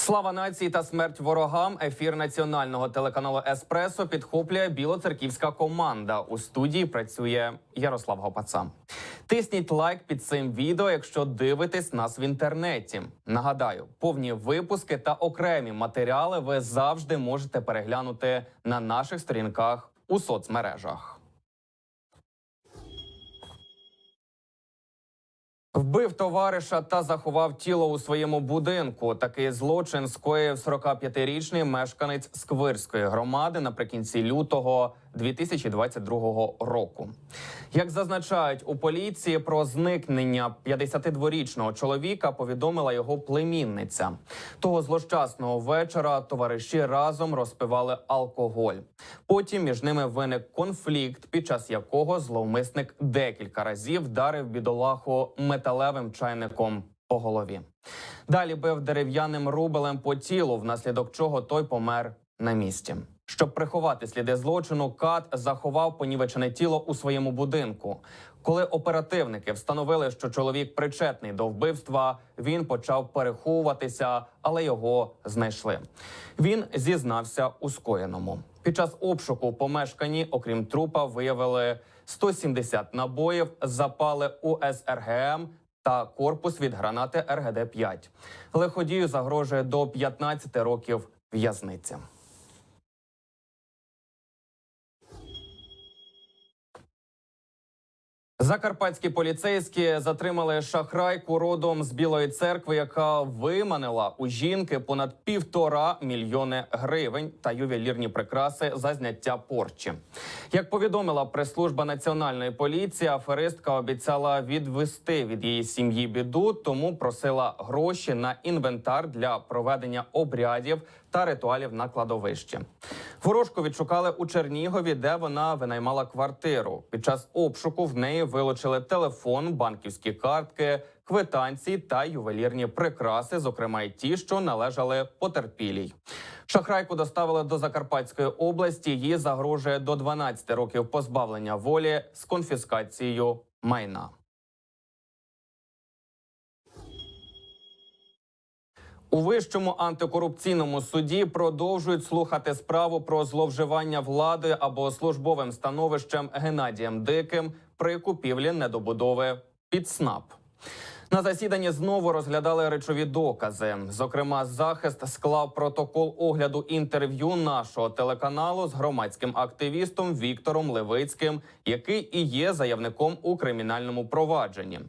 Слава нації та смерть ворогам. Ефір національного телеканалу Еспресо підхоплює білоцерківська команда. У студії працює Ярослав Гопаца. Тисніть лайк під цим відео, якщо дивитесь нас в інтернеті. Нагадаю, повні випуски та окремі матеріали ви завжди можете переглянути на наших сторінках у соцмережах. Вбив товариша та заховав тіло у своєму будинку. Такий злочин скоїв 45-річний мешканець Сквирської громади наприкінці лютого 2022 року. Як зазначають у поліції, про зникнення 52-річного чоловіка повідомила його племінниця. Того злощасного вечора товариші разом розпивали алкоголь. Потім між ними виник конфлікт, під час якого зловмисник декілька разів вдарив бідолаху металевим чайником по голові. Далі бив дерев'яним рубелем по тілу, внаслідок чого той помер на місці. Щоб приховати сліди злочину, кат заховав понівечене тіло у своєму будинку. Коли оперативники встановили, що чоловік причетний до вбивства, він почав переховуватися, але його знайшли. Він зізнався у скоєному. Під час обшуку в помешканні, окрім трупа, виявили 170 набоїв, запали у СРГМ та корпус від гранати РГД-5. Лиходію загрожує до 15 років в'язниці. Закарпатські поліцейські затримали шахрайку родом з Білої церкви, яка виманила у жінки понад півтора мільйони гривень та ювелірні прикраси за зняття порчі. Як повідомила прес-служба національної поліції, аферистка обіцяла відвести від її сім'ї біду, тому просила гроші на інвентар для проведення обрядів та ритуалів на кладовищі. Ворожку відшукали у Чернігові, де вона винаймала квартиру. Під час обшуку в неї вилучили телефон, банківські картки, квитанції та ювелірні прикраси, зокрема й ті, що належали потерпілій. Шахрайку доставили до Закарпатської області. Їй загрожує до 12 років позбавлення волі з конфіскацією майна. У вищому антикорупційному суді продовжують слухати справу про зловживання влади або службовим становищем Геннадієм Диким при купівлі недобудови під СНАП. На засіданні знову розглядали речові докази. Зокрема, захист склав протокол огляду інтерв'ю нашого телеканалу з громадським активістом Віктором Левицьким, який і є заявником у кримінальному провадженні.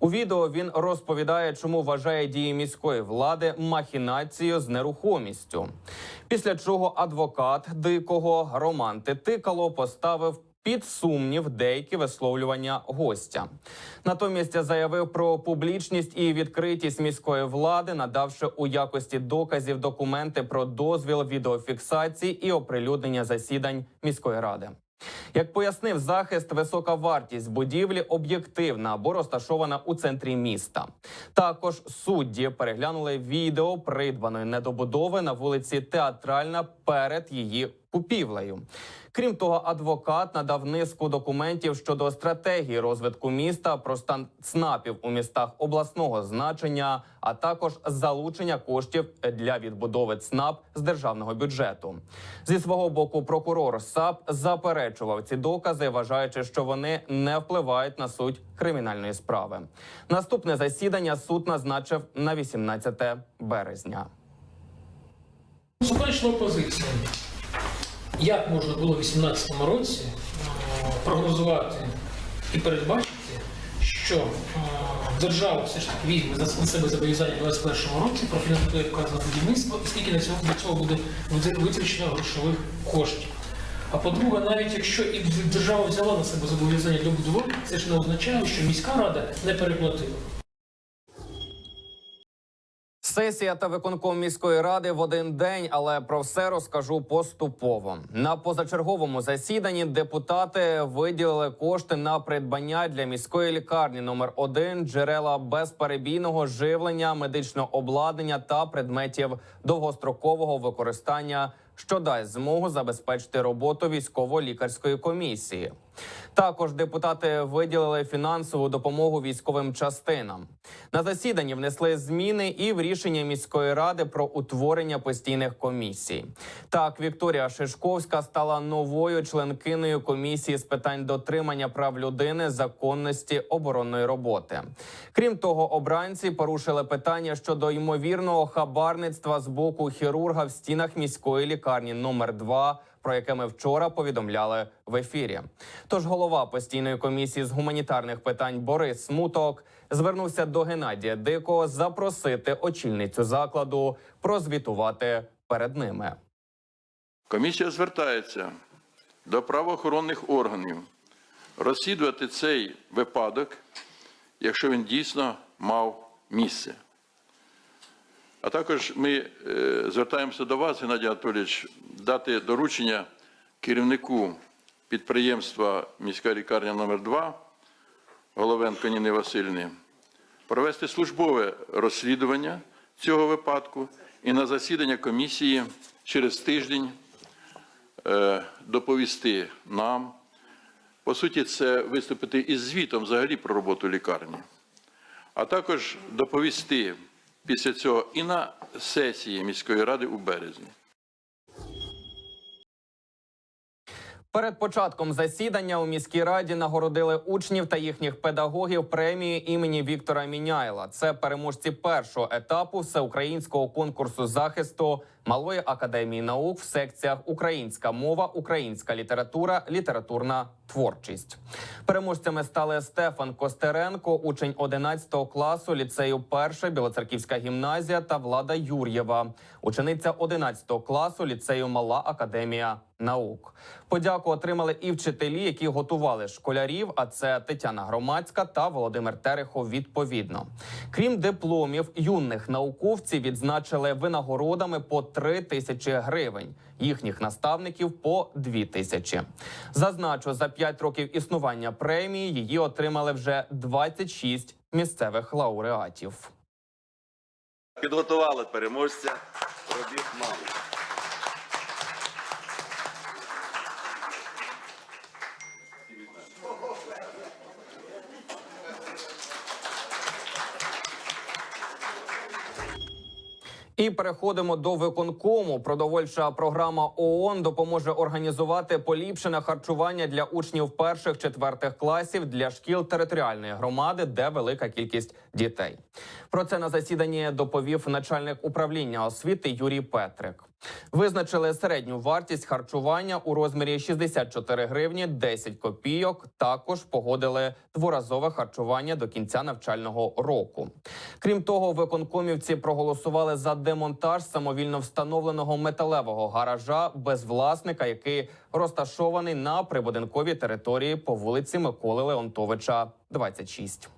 У відео він розповідає, чому вважає дії міської влади махінацією з нерухомістю. Після чого адвокат дикого Роман Титикало поставив під сумнів деякі висловлювання гостя. Натомість заявив про публічність і відкритість міської влади, надавши у якості доказів документи про дозвіл відеофіксації і оприлюднення засідань міської ради. Як пояснив захист, висока вартість будівлі об'єктивна або розташована у центрі міста. Також судді переглянули відео придбаної недобудови на вулиці Театральна перед її купівлею. Крім того, адвокат надав низку документів щодо стратегії розвитку міста, про стан ЦНАПів у містах обласного значення, а також залучення коштів для відбудови ЦНАП з державного бюджету. Зі свого боку, прокурор САП заперечував ці докази, вважаючи, що вони не впливають на суть кримінальної справи. Наступне засідання суд назначив на 18 березня. Суперечна позиція. Як можна було в 2018 році е, прогнозувати і передбачити, що е, держава все ж таки візьме за себе зобов'язання в 2021 році профінансує вказане будівництво, і скільки на цього, для цього буде витрачено грошових коштів. А по-друге, навіть якщо і держава взяла на себе зобов'язання для будови, це ж не означає, що міська рада не переплатила. Сесія та виконком міської ради в один день, але про все розкажу поступово. На позачерговому засіданні депутати виділили кошти на придбання для міської лікарні номер 1 джерела безперебійного живлення, медичного обладнання та предметів довгострокового використання, що дасть змогу забезпечити роботу військово-лікарської комісії. Також депутати виділили фінансову допомогу військовим частинам. На засіданні внесли зміни і в рішення міської ради про утворення постійних комісій. Так, Вікторія Шишковська стала новою членкиною комісії з питань дотримання прав людини, законності оборонної роботи. Крім того, обранці порушили питання щодо ймовірного хабарництва з боку хірурга в стінах міської лікарні номер 2 про яке ми вчора повідомляли в ефірі. Тож голова постійної комісії з гуманітарних питань Борис Смуток звернувся до Геннадія Дикого запросити очільницю закладу прозвітувати перед ними. Комісія звертається до правоохоронних органів розслідувати цей випадок, якщо він дійсно мав місце. А також ми е, звертаємося до вас, Геннадій Анатолійович, дати доручення керівнику підприємства міська лікарня номер 2 Головенко Ніни Васильівни провести службове розслідування цього випадку і на засідання комісії через тиждень е, доповісти нам. По суті, це виступити із звітом взагалі про роботу лікарні, а також доповісти після цього і на сесії міської ради у березні. Перед початком засідання у міській раді нагородили учнів та їхніх педагогів премії імені Віктора Міняйла. Це переможці першого етапу всеукраїнського конкурсу захисту малої академії наук в секціях Українська мова, українська література, літературна творчість. Переможцями стали Стефан Костеренко, учень 11 класу ліцею перша Білоцерківська гімназія та Влада Юр'єва, учениця 11 класу ліцею Мала Академія наук. Подяку отримали і вчителі, які готували школярів. А це Тетяна Громадська та Володимир Терехов. Відповідно, крім дипломів, юних науковців відзначили винагородами по 3 тисячі гривень. Їхніх наставників по 2 тисячі. Зазначу, за 5 років існування премії її отримали вже 26 місцевих лауреатів. Підготували переможця робіт мало. І переходимо до виконкому. Продовольча програма ООН допоможе організувати поліпшене харчування для учнів перших четвертих класів для шкіл територіальної громади, де велика кількість дітей. Про це на засіданні доповів начальник управління освіти Юрій Петрик. Визначили середню вартість харчування у розмірі 64 гривні 10 копійок. Також погодили дворазове харчування до кінця навчального року. Крім того, виконкомівці проголосували за демонтаж самовільно встановленого металевого гаража без власника, який розташований на прибудинковій території по вулиці Миколи Леонтовича, 26.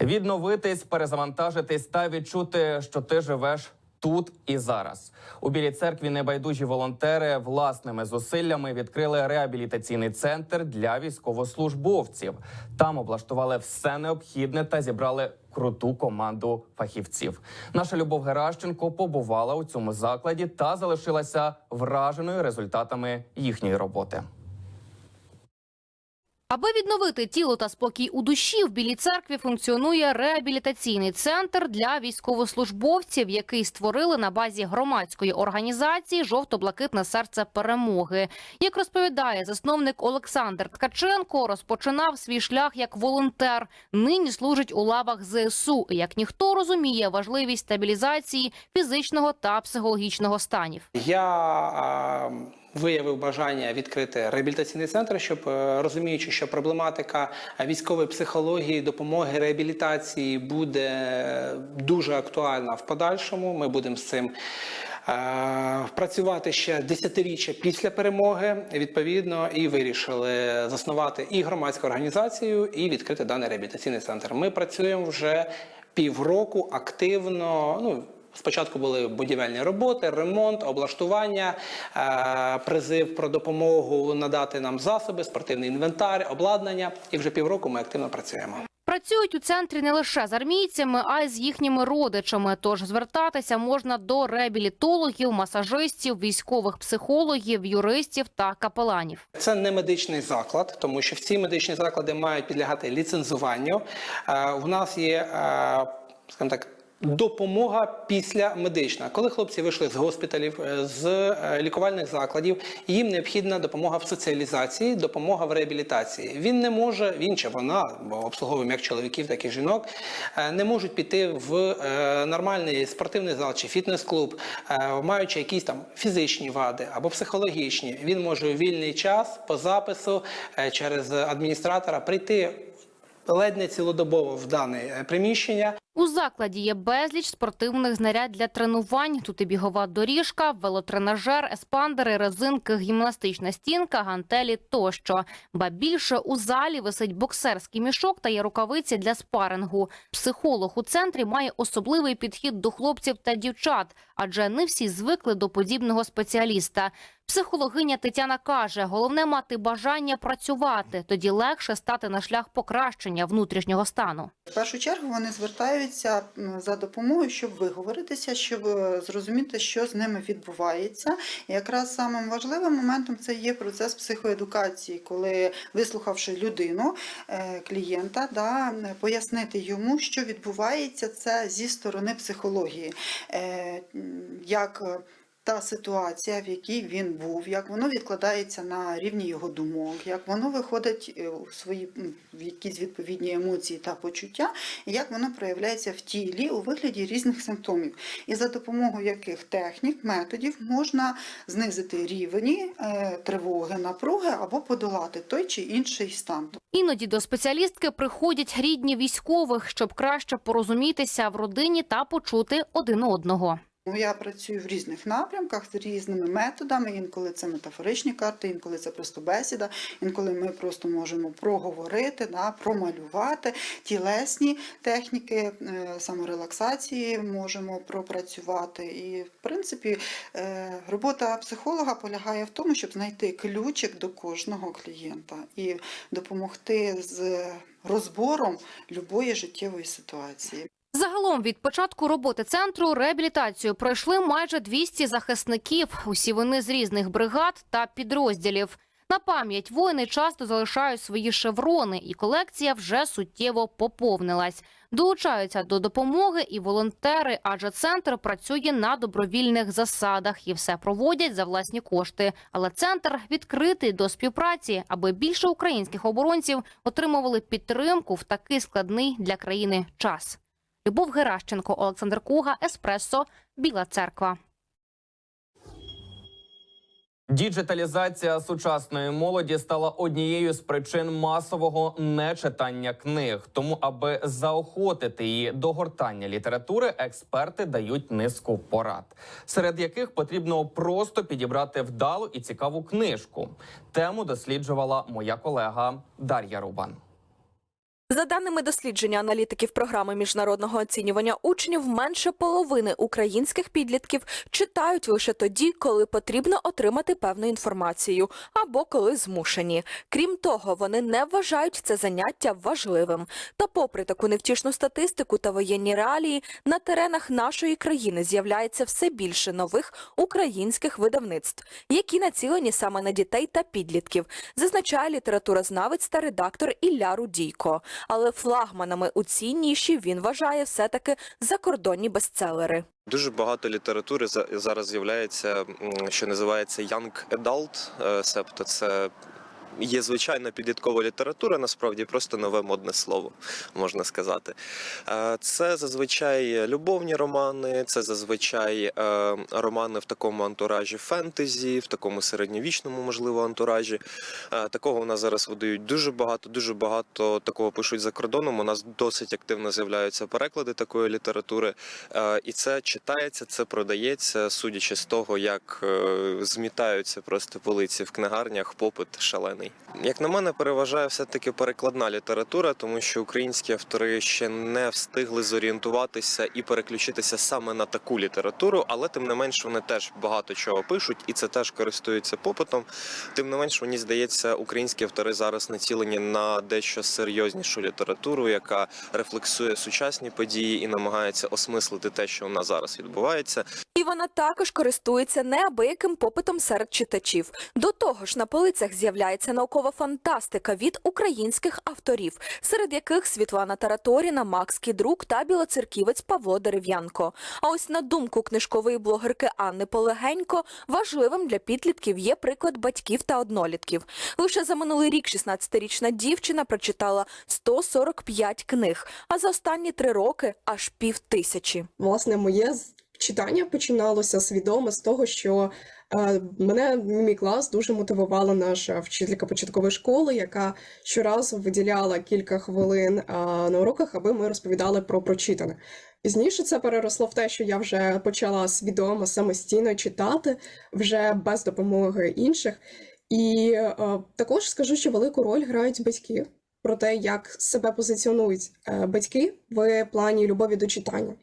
Відновитись, перезавантажитись та відчути, що ти живеш тут і зараз. У білій церкві небайдужі волонтери власними зусиллями відкрили реабілітаційний центр для військовослужбовців. Там облаштували все необхідне та зібрали круту команду фахівців. Наша Любов Геращенко побувала у цьому закладі та залишилася враженою результатами їхньої роботи. Аби відновити тіло та спокій у душі, в Білій церкві функціонує реабілітаційний центр для військовослужбовців, який створили на базі громадської організації Жовто-блакитне серце перемоги. Як розповідає засновник Олександр Ткаченко, розпочинав свій шлях як волонтер. Нині служить у лавах ЗСУ. Як ніхто розуміє важливість стабілізації фізичного та психологічного станів. Я виявив бажання відкрити реабілітаційний центр, щоб е, розуміючи, що проблематика військової психології, допомоги реабілітації буде дуже актуальна в подальшому. Ми будемо з цим. е, Працювати ще десятиріччя після перемоги відповідно і вирішили заснувати і громадську організацію, і відкрити даний реабілітаційний центр. Ми працюємо вже півроку активно. Ну Спочатку були будівельні роботи, ремонт, облаштування, е, призив про допомогу надати нам засоби, спортивний інвентар, обладнання. І вже півроку ми активно працюємо. Працюють у центрі не лише з армійцями, а й з їхніми родичами. Тож звертатися можна до реабілітологів, масажистів, військових психологів, юристів та капеланів. Це не медичний заклад, тому що всі медичні заклади мають підлягати ліцензуванню. Е, У нас є, е, скажімо так. Допомога після медична. Коли хлопці вийшли з госпіталів, е, з е, лікувальних закладів, їм необхідна допомога в соціалізації, допомога в реабілітації. Він не може, він чи вона, бо обслуговуємо як чоловіків, так і жінок, е, не можуть піти в нормальний спортивний зал чи фітнес-клуб, маючи якісь там фізичні вади або психологічні. Він може у вільний час по запису через адміністратора прийти ледь не цілодобово в дане приміщення. У закладі є безліч спортивних знарядь для тренувань. Тут і бігова доріжка, велотренажер, еспандери, резинки, гімнастична стінка, гантелі тощо. Ба більше у залі висить боксерський мішок та є рукавиці для спарингу. Психолог у центрі має особливий підхід до хлопців та дівчат, адже не всі звикли до подібного спеціаліста. Психологиня Тетяна каже, головне мати бажання працювати, тоді легше стати на шлях покращення внутрішнього стану. В першу чергу вони звертаються за допомогою, щоб виговоритися, щоб е, зрозуміти, що з ними відбувається. І якраз самим важливим моментом це є процес психоедукації, коли вислухавши людину, е, клієнта, да, пояснити йому, що відбувається це зі сторони психології. Е, Як та ситуація, в якій він був, як воно відкладається на рівні його думок, як воно виходить е, у свої в якісь відповідні емоції та почуття, і як воно проявляється в тілі у вигляді різних симптомів, і за допомогою яких технік, методів можна знизити рівні е, тривоги, напруги або подолати той чи інший стан. Іноді до спеціалістки приходять рідні військових, щоб краще порозумітися в родині та почути один одного. Ну, Я працюю в різних напрямках з різними методами. Інколи це метафоричні карти, інколи це просто бесіда, інколи ми просто можемо проговорити, да, промалювати тілесні техніки е, саморелаксації можемо пропрацювати. І, в принципі, е, робота психолога полягає в тому, щоб знайти ключик до кожного клієнта і допомогти з розбором любої життєвої ситуації. Загалом від початку роботи центру реабілітацію пройшли майже 200 захисників. Усі вони з різних бригад та підрозділів. На пам'ять воїни часто залишають свої шеврони, і колекція вже суттєво поповнилась. Долучаються до допомоги і волонтери, адже центр працює на добровільних засадах і все проводять за власні кошти. Але центр відкритий до співпраці, аби більше українських оборонців отримували підтримку в такий складний для країни час. Любов Геращенко, Олександр Куга, Еспресо, Біла Церква. Діджиталізація сучасної молоді стала однією з причин масового нечитання книг. Тому, аби заохотити її до гортання літератури, експерти дають низку порад, серед яких потрібно просто підібрати вдалу і цікаву книжку. Тему досліджувала моя колега Дар'я Рубан. За даними дослідження аналітиків програми міжнародного оцінювання учнів, менше половини українських підлітків читають лише тоді, коли потрібно отримати певну інформацію або коли змушені. Крім того, вони не вважають це заняття важливим. Та, попри таку невтішну статистику та воєнні реалії, на теренах нашої країни з'являється все більше нових українських видавництв, які націлені саме на дітей та підлітків, зазначає літературознавець та редактор Ілля Рудійко. Але флагманами у цій ніші він вважає все-таки закордонні бестселери. Дуже багато літератури за- зараз з'являється, що називається young adult, е, себто це є звичайна підліткова література, насправді просто нове модне слово, можна сказати. Е, Це зазвичай любовні романи, це зазвичай е, романи в такому антуражі фентезі, в такому середньовічному, можливо, антуражі. Е, Такого у нас зараз видають дуже багато, дуже багато такого пишуть за кордоном. У нас досить активно з'являються переклади такої літератури. І це читається, це продається, судячи з того, як змітаються просто полиці в книгарнях, попит шалений. Складний. Як на мене, переважає все-таки перекладна література, тому що українські автори ще не встигли зорієнтуватися і переключитися саме на таку літературу, але тим не менш вони теж багато чого пишуть, і це теж користується попитом. Тим не менш, мені здається, українські автори зараз націлені на дещо серйознішу літературу, яка рефлексує сучасні події і намагається осмислити те, що у нас зараз відбувається. І вона також користується неабияким попитом серед читачів. До того ж, на полицях з'являється наукова фантастика від українських авторів, серед яких Світлана Тараторіна, Макс Кідрук та білоцерківець Павло Дерев'янко. А ось на думку книжкової блогерки Анни Полегенько, важливим для підлітків є приклад батьків та однолітків. Лише за минулий рік 16-річна дівчина прочитала 145 книг, а за останні три роки аж пів тисячі. Власне, моє читання починалося свідомо з того, що мене мій клас дуже мотивувала наша вчителька початкової школи, яка щоразу виділяла кілька хвилин на уроках, аби ми розповідали про прочитане. Пізніше це переросло в те, що я вже почала свідомо самостійно читати вже без допомоги інших. І також скажу, що велику роль грають батьки про те, як себе позиціонують е, батьки в плані любові до читання.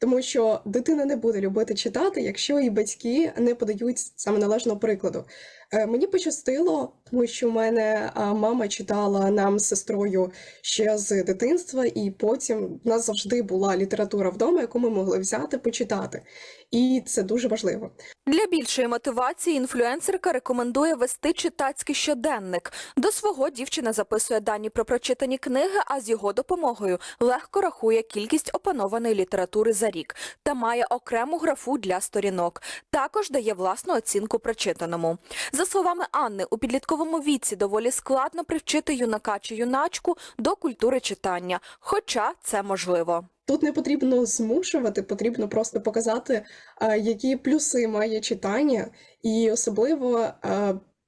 Тому що дитина не буде любити читати, якщо і батьки не подають саме належного прикладу. Е, Мені пощастило, тому що в мене мама читала нам з сестрою ще з дитинства, і потім в нас завжди була література вдома, яку ми могли взяти почитати. І це дуже важливо. Для більшої мотивації інфлюенсерка рекомендує вести читацький щоденник. До свого дівчина записує дані про прочитані книги, а з його допомогою легко рахує кількість опанованої літератури за рік та має окрему графу для сторінок. Також дає власну оцінку прочитаному. За словами Анни, у підлітковому віці доволі складно привчити юнака чи юначку до культури читання, хоча це можливо. Тут не потрібно змушувати, потрібно просто показати, які плюси має читання, і особливо.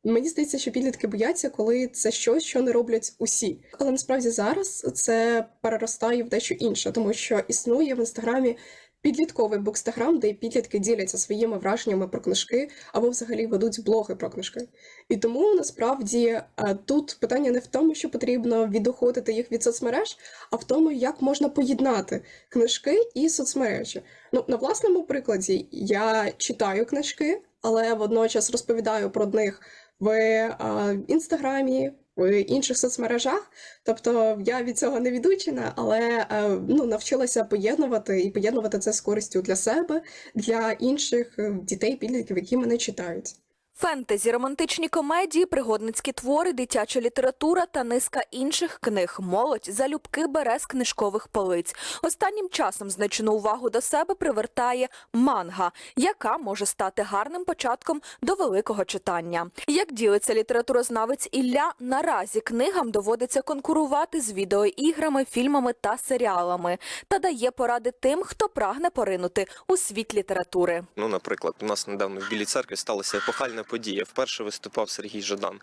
Мені здається, що підлітки бояться, коли це щось, що не роблять усі. Але насправді зараз це переростає в дещо інше, тому що існує в інстаграмі підлітковий букстаграм, де підлітки діляться своїми враженнями про книжки або взагалі ведуть блоги про книжки. І тому насправді е, тут питання не в тому, що потрібно відоходити їх від соцмереж, а в тому, як можна поєднати книжки і соцмережі. Ну, на власному прикладі я читаю книжки, але водночас розповідаю про них в е, інстаграмі, в інших соцмережах. Тобто я від цього не відучена, але е, ну, навчилася поєднувати і поєднувати це з користю для себе, для інших е, дітей, підлітків, які мене читають. Фентезі, романтичні комедії, пригодницькі твори, дитяча література та низка інших книг. Молодь залюбки бере з книжкових полиць. Останнім часом значну увагу до себе привертає манга, яка може стати гарним початком до великого читання. Як ділиться літературознавець Ілля, наразі книгам доводиться конкурувати з відеоіграми, фільмами та серіалами та дає поради тим, хто прагне поринути у світ літератури. Ну, наприклад, у нас недавно в Білій церкві сталася епохальна подія. Вперше виступав Сергій Жадан.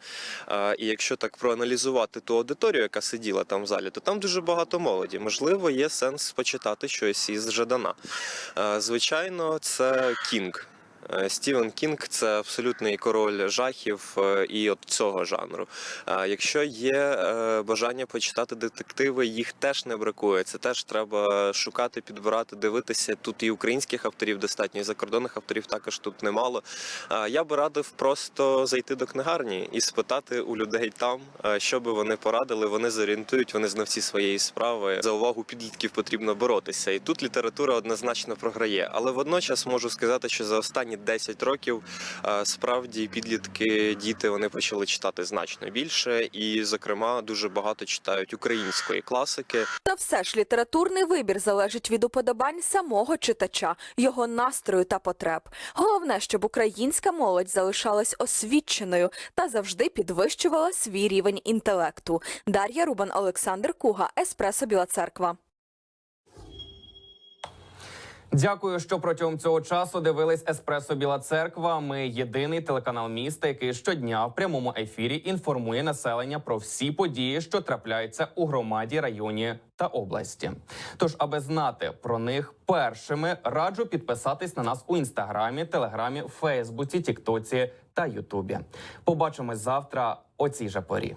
І якщо так проаналізувати ту аудиторію, яка сиділа там в залі, то там дуже багато молоді. Можливо, є сенс почитати щось із Жадана. Звичайно, це Кінг. Е, Стівен Кінг це абсолютний король жахів е, і от цього жанру. Якщо є е, бажання почитати детективи, їх теж не бракує. Це теж треба шукати, підбирати, дивитися. Тут і українських авторів достатньо, і закордонних авторів також тут немало. Я би радив просто зайти до книгарні і спитати у людей там, що би вони порадили. Вони зорієнтують, вони знавці своєї справи. За увагу підлітків потрібно боротися. І тут література однозначно програє. Але водночас можу сказати, що за останні 10 років е, справді підлітки, діти вони почали читати значно більше, і, зокрема, дуже багато читають української класики. Та все ж літературний вибір залежить від уподобань самого читача, його настрою та потреб. Головне, щоб українська молодь залишалась освіченою та завжди підвищувала свій рівень інтелекту. Дар'я Рубан, Олександр Куга, Еспресо Біла Церква. Дякую, що протягом цього часу дивились Еспресо Біла Церква. Ми єдиний телеканал міста, який щодня в прямому ефірі інформує населення про всі події, що трапляються у громаді, районі та області. Тож, аби знати про них першими, раджу підписатись на нас у інстаграмі, телеграмі, Фейсбуці, Тіктоці та Ютубі. Побачимось завтра. о цій же порі.